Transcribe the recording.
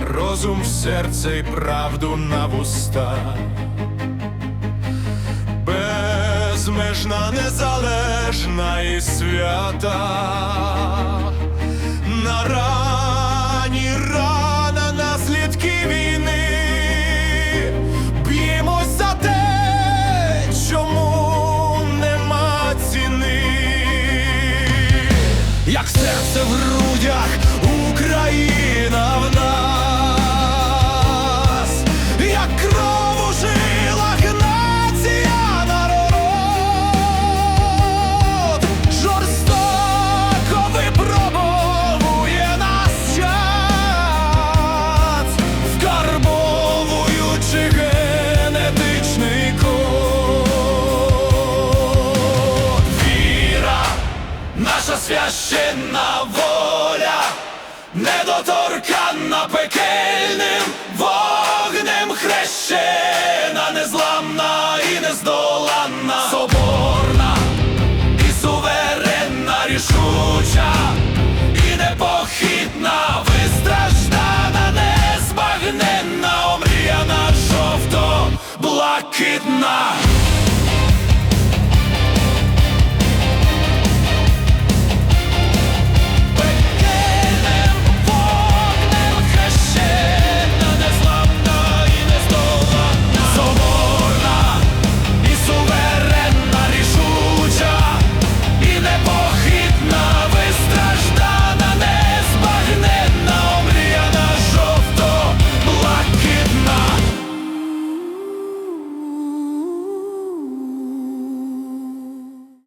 розум в серце й правду на вуста. Безмежна, незалежна і свята. На рані рана наслідки війни. Б'ємось за те, чому нема ціни. Як серце в грудях, Україна священна воля, недоторканна пекельним вогнем хрещена, незламна і нездоланна, соборна і суверенна, рішуча і непохитна, вистраждана, незбагненна, омріяна, жовто-блакитна.